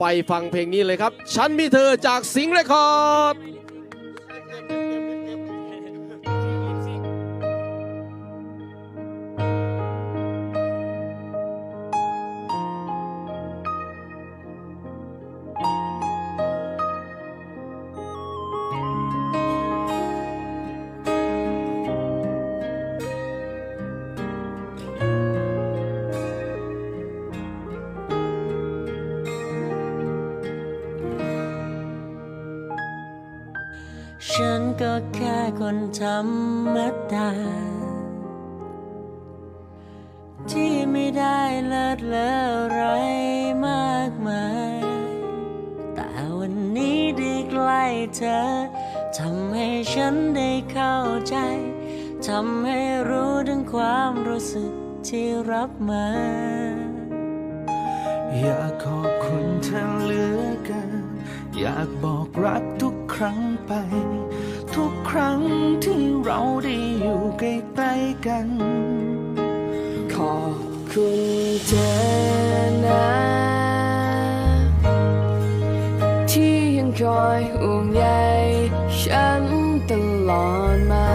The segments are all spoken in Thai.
ไปฟังเพลงนี้เลยครับ ฉันมีเธอจากสิงห์เรคคอร์ด ฉันก็แค่คนธรรมดา ที่ไม่ได้เลิศเลออะไรมากมาย แต่วันนี้ได้ใกล้เธอทำให้ฉันได้เข้าใจ ทำให้รู้ถึงความรู้สึกที่รับมา อยากขอบคุณเธอเหลือเกิน อยากบอกรักทุกครั้งไป ทุกครั้งที่เราได้อยู่ใกล้ๆกัน ขอบคุณเธอนะ ที่ยังคอยห่วงใยฉันตลอดมา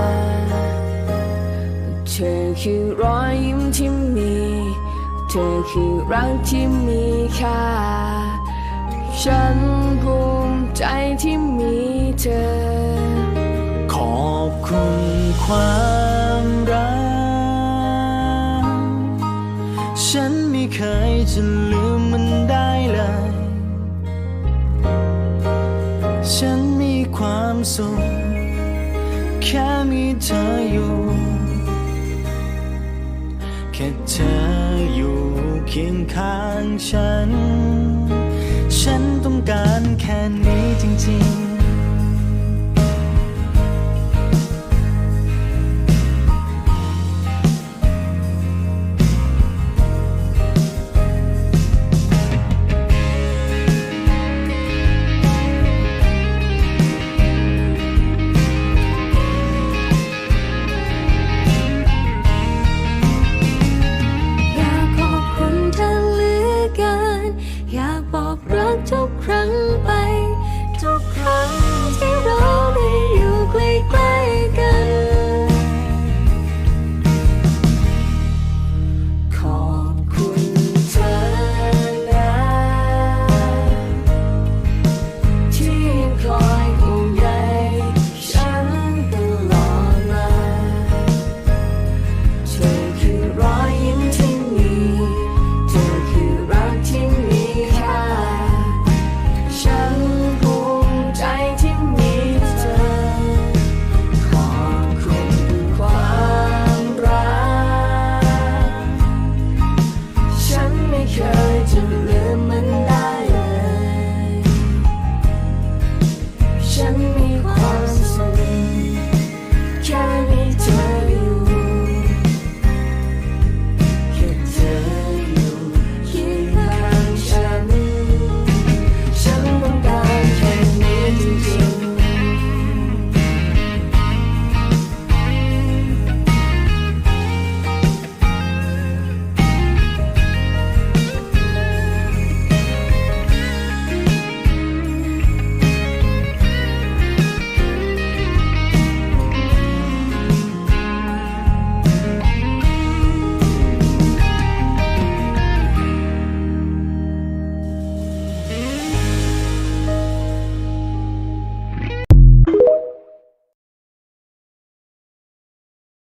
เธอคือรอยยิ้มที่มี เธอคือรักที่มีค่าฉันภู ใจที่มีเธอ ขอบคุณความรัก ฉันไม่เคยจะลืมมันได้เลย ฉันมีความสุขแค่มีเธออยู่ แค่เธออยู่เคียงข้างฉัน ฉัน แค่นี้จริงๆ